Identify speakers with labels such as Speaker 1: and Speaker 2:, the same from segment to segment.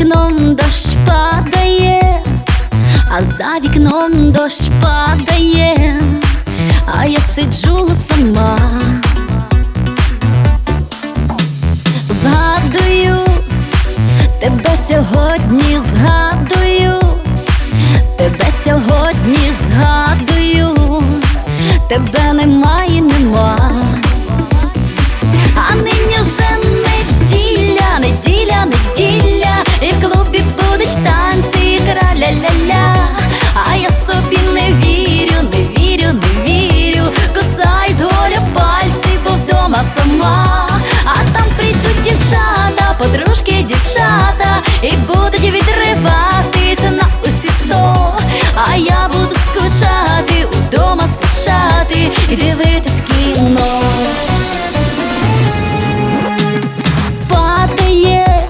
Speaker 1: вікном дощ падає, а за вікном дощ падає, а я сиджу сама. Згадую тебе сьогодні, згадую, тебе сьогодні згадую, тебе немає, нема. Дівчата, подружки, дівчата, і будуть відриватися на усі сто, а я буду скучати, удома скучати і дивитись кіно. падає,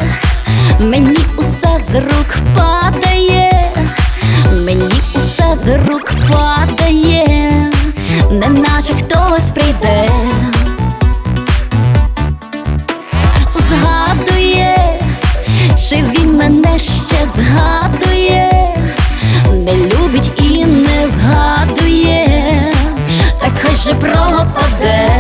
Speaker 1: мені усе з рук падає, мені усе з рук падає, неначе хтось прийде, чи він мене ще згадує, не любить і не згадує, так хай же пропаде.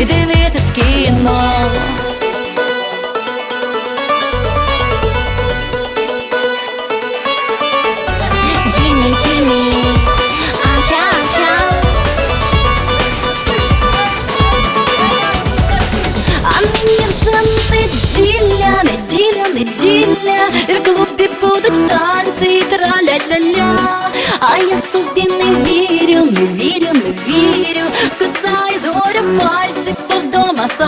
Speaker 1: І дивитись кіно. Jimmy, Jimmy, ача, ача. А мені вже неділя, неділя, неділя, і в клубі будуть танці, тра-ля-ля-ля А я собі не вірю, не вірю, не вірю, кусай з горя пальці,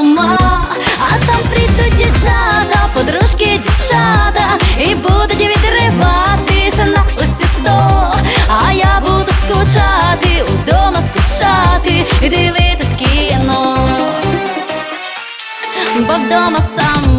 Speaker 1: бо сама, а там прийдуть дівчата, подружки, дівчата, і будуть відриватися на усі сто, а я буду скучати, удома скучати і дивитись кіно. Бо вдома сам